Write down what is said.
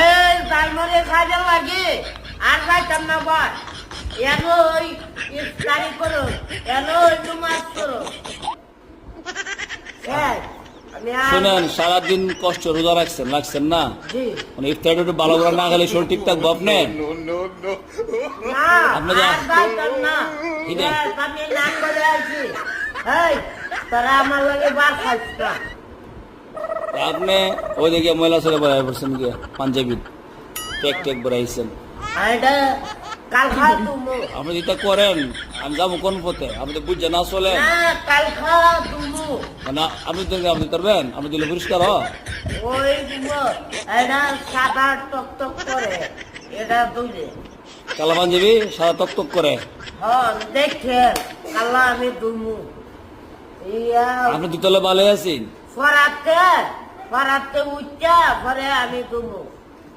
এই তাইমরে কাজে লাগে আর যাইতাম না বল। এন ওই ইফতারি করো এন ওই নমাজ করো। শুনেন সারাদিন কষ্ট রোজা রাখছেন রাখছেন না? জি। মানে ইফতারটা একটু ভালো করে না খেলে শরীর ঠিক থাকব আপনি না। আপনি তোরা আমার লাগে বার খাইছ না। আপনি ওই দিকে মহিলা ছেলে বড়াই পড়ছেন গিয়ে পাঞ্জাবি টেক টেক বড়াইছেন আপনি যেটা করেন আমি যাব কোন পথে? আপনি তো বুঝছেন না চলে না মানে আপনি তো আপনি করবেন আপনি দিলে পরিষ্কার হ কালা পাঞ্জাবি সাদা টক টক করে? হ্যাঁ কালা আমি দুমু। আপনি দুতলে ভালো আছেন। ফরাতে ফরাতে উচ্চা পরে আমি দুমু